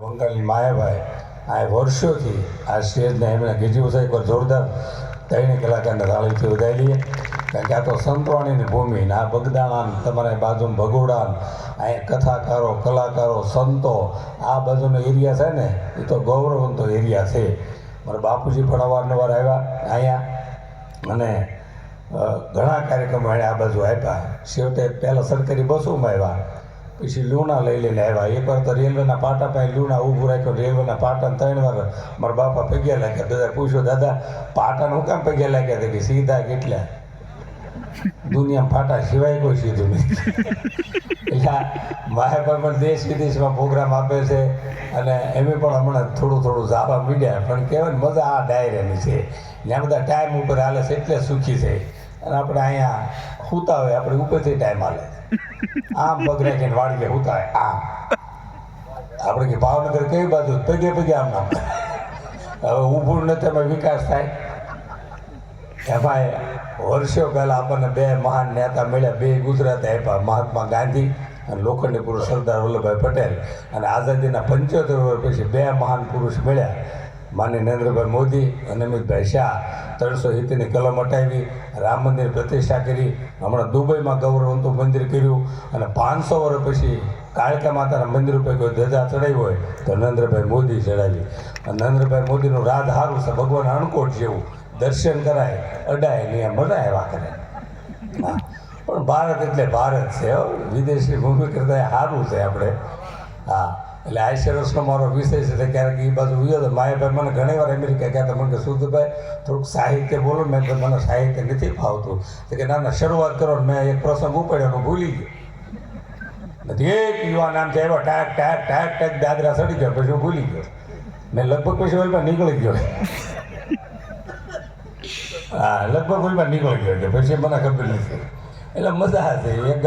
બંગાળની માયાભાઈ, આ વર્ષોથી આ સ્ટેજને એમણે ગીજી છે પર જોરદાર ત્રણે કલાકારને તાળીથી વધારી લઈએ. કારણ કે આ તો સંતવાણીની ભૂમિ ને આ બગદાણા તમારે બાજુમાં ભગોડા અહીંયા કથાકારો, કલાકારો, સંતો, આ બાજુનો એરિયા છે ને, એ તો ગૌરવંતો એરિયા છે. મારા બાપુજી પણ અવારનવાર આવ્યા અહીંયા અને ઘણા કાર્યક્રમો એણે આ બાજુ આપ્યા. છેવટે પહેલાં સરકારી બસોમાં આવ્યા. પછી લૂણા લઈ લઈને આવ્યા. એકવાર તો રેલવેના પાટા પાસે લૂણા ઊભું રાખ્યો. રેલવેના પાટા ત્રણ વાર મારા બાપા પગ્યા લાગ્યા. બધા પૂછ્યું, દાદા, પાટાને હું કામ પગ્યા લાગ્યા? હતા સીધા કેટલા? દુનિયામાં પાટા સિવાય કોઈ સીધું નથી. એટલે આ માયાભાઈ પણ દેશ વિદેશમાં પ્રોગ્રામ આપે છે અને એમ પણ હમણાં થોડું થોડું જાવા મીડ્યા. પણ કહેવાય મજા આ ડાયરાની છે. ત્યાં બધા ટાઈમ ઉપર હાલે છે એટલે સુખી છે. અને આપણે અહીંયા હોય આપણે ઉપરથી ટાઈમ હાલે આમ પગરે કે વાળીએ હોય આમ. આપણે કે ભાવનગર કઈ બાજુ? પગે પગે આમ નામ. હવે ઊભું નથી એમાં વિકાસ થાય. ભાઈ, વર્ષો પહેલાં આપણને બે મહાન નેતા મળ્યા, બે ગુજરાતે આપ્યા, મહાત્મા ગાંધી અને લોખંડી પુરુષ સરદાર વલ્લભભાઈ પટેલ. અને આઝાદીના પંચોતેર વર્ષ પછી બે મહાન પુરુષ મળ્યા. માન્ય નરેન્દ્રભાઈ મોદી અને અમિતભાઈ શાહ ત્રણસો સિત્તેરની કલમ હટાવી રામ મંદિર પ્રતિષ્ઠા કરી, હમણાં દુબઈમાં ગૌરવંતુ મંદિર કર્યું અને પાંચસો વર્ષ પછી કાળકા માતાના મંદિર ઉપર કોઈ ધજા ચડાવી હોય તો નરેન્દ્રભાઈ મોદી ચડાવી. અને નરેન્દ્રભાઈ મોદીનું રાજ સારું છે, ભગવાન અણકોટ જેવું. દર્શન કરાય, અડાય નહીં મજા એવા કરે. હા. પણ ભારત એટલે ભારત છે. વિદેશની ભૂમિ કરતાં સારું છે આપણે. હા. એટલે આ મારો વિષય છે ક્યારેક એ બાજુ ગયો તો માયાભાઈ મને ઘણી વાર અમેરિકા કહેતા મને કે શુદ્ધભાઈ થોડુંક સાહિત્ય બોલો મેં કીધું મને સાહિત્ય નથી ફાવતું. તો કે ના ના, શરૂઆત કરો મેં એક પ્રસંગ ઉપાડ્યો હું ભૂલી ગયો. નથી એક યુવા નામ છે એવો ટાક ટાક ટાક ટાક, દાદરા સડી ગયો, પછી ભૂલી ગયો. મેં લગભગ પછી ઓલમાં નીકળી ગયો. હા, લગભગ ઓલમાં નીકળી ગયો પછી મને ખબર નથી. એટલે મજા હશે એક